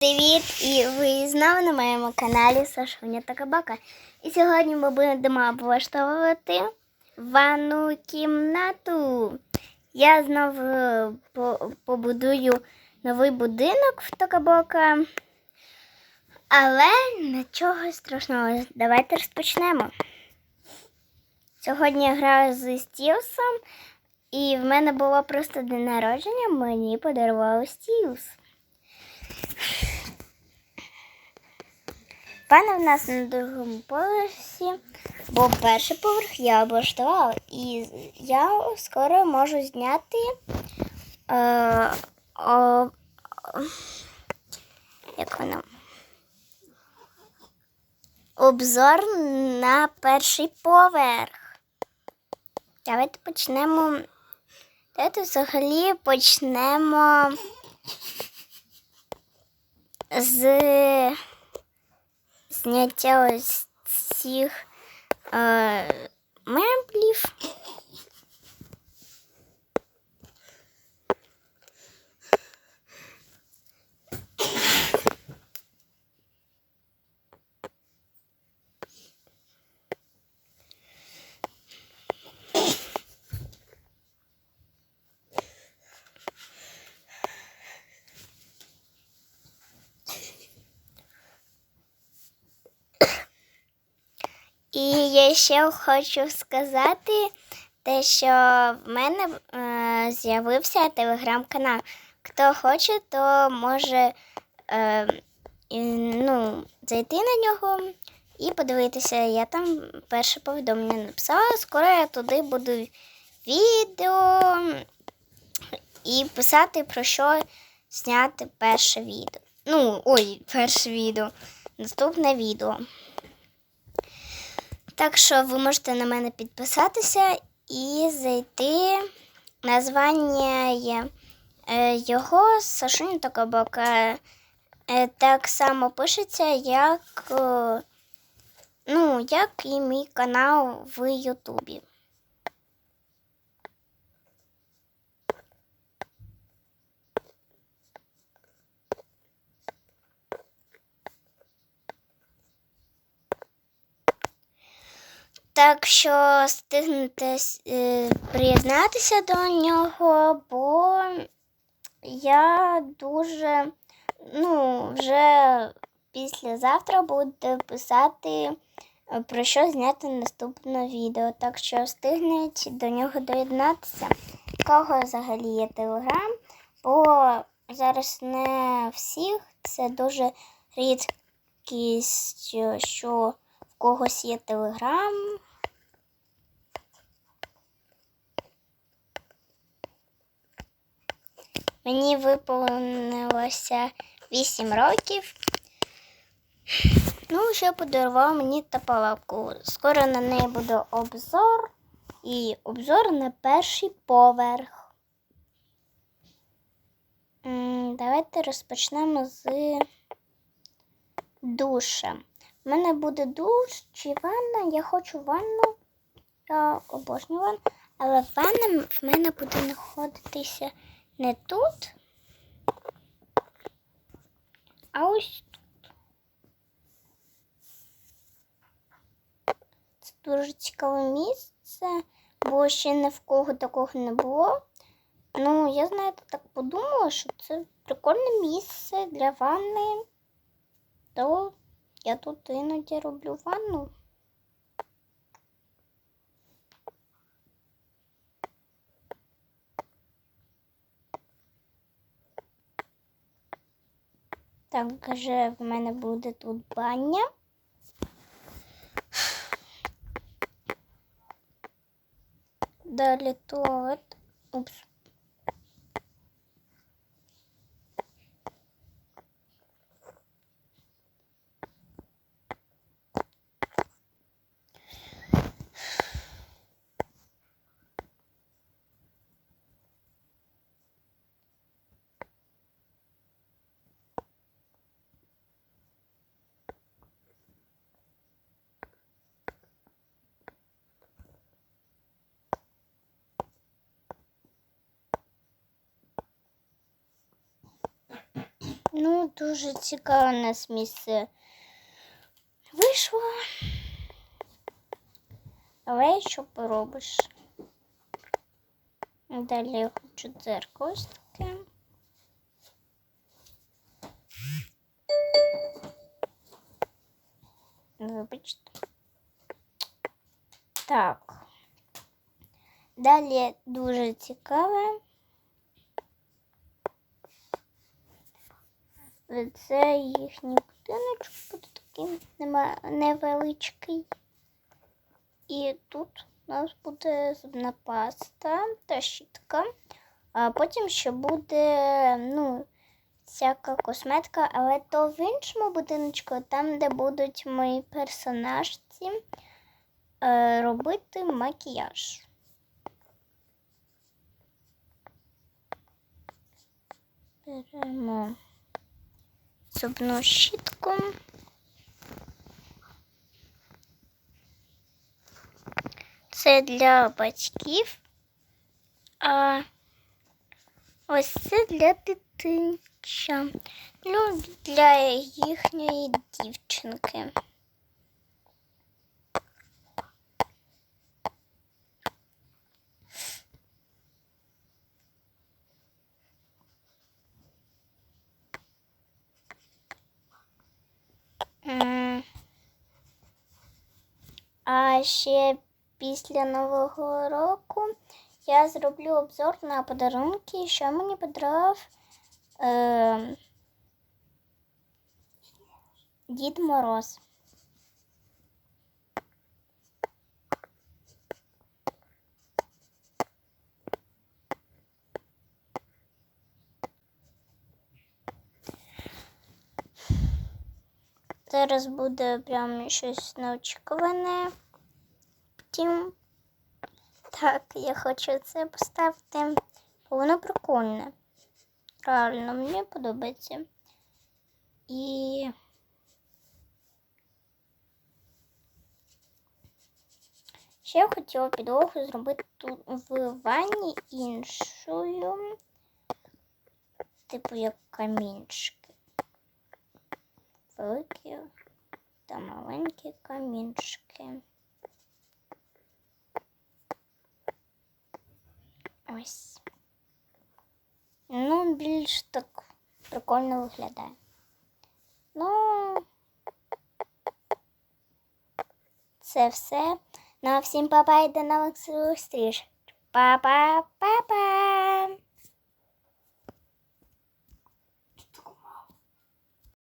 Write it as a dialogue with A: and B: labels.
A: Привіт! І ви знову на моєму каналі Сашуня та Кабака. І сьогодні ми будемо облаштовувати ванну кімнату. Я знову побудую новий будинок в Токабока. Але нічого страшного. Давайте розпочнемо. Сьогодні я граю з Стілсом, і в мене було просто день народження, мені подарував Стілс. Пане в нас на другому поверсі, бо перший поверх я облаштувала, і я скоро можу зняти е, о, як воно? Обзор на перший поверх. Давайте почнемо. Давайте взагалі почнемо з зняття ось цих е, меблів. І я ще хочу сказати те, що в мене е, з'явився телеграм-канал. Хто хоче, то може е, ну, зайти на нього і подивитися. Я там перше повідомлення написала. Скоро я туди буду відео і писати про що зняти перше відео. Ну, ой, перше відео. Наступне відео. Так що ви можете на мене підписатися і зайти. Названня є е, його Сашунь Токабока. Е, так само пишеться, як, е, ну, як і мій канал в Ютубі. Так що встигнете е, приєднатися до нього, бо я дуже, ну, вже післязавтра буду писати, е, про що зняти наступне відео. Так що встигнуть до нього доєднатися. В Кого взагалі є телеграм, бо зараз не всіх, це дуже рідкість, що в когось є телеграм. Мені виповнилося 8 років. Ну, ще подарував мені тапалавку. Скоро на неї буде обзор. І обзор на перший поверх. Давайте розпочнемо з душем. У мене буде душ чи ванна. Я хочу ванну. Я обожнюю ванну. Але ванна в мене буде знаходитися не тут, а ось тут. Це дуже цікаве місце, бо ще ні в кого такого не було. Ну, я знаєте, так подумала, що це прикольне місце для ванни. То я тут іноді роблю ванну. Також в мене буде тут баня. Далі туалет. Упс. Ну, дуже цікаве у нас місце вийшло. Але що поробиш? Далі я хочу дзеркало ось таке. Вибачте. Так. Далі дуже цікаве. Це їхній будиночок буде такий невеличкий. І тут у нас буде зубна паста та щітка. А потім ще буде, ну, всяка косметика, але то в іншому будиночку, там, де будуть мої персонажці е, робити макіяж. Беремо зубну щітку. Це для батьків, а ось це для дитинча. Ну, для їхньої дівчинки. А ще після Нового року я зроблю обзор на подарунки, що мені подарував е, Дід Мороз. Зараз буде прям щось неочікуване. Втім, так, я хочу це поставити. бо Воно прикольне. Реально, мені подобається. І ще я хотіла підлогу зробити тут в ванні іншою, типу як камінчики. Великі та маленькі камінчики. Ось. Ну, більш так прикольно виглядає. Ну, це все. Ну, а всім папа і до нових зустріч. Па-па, па-па!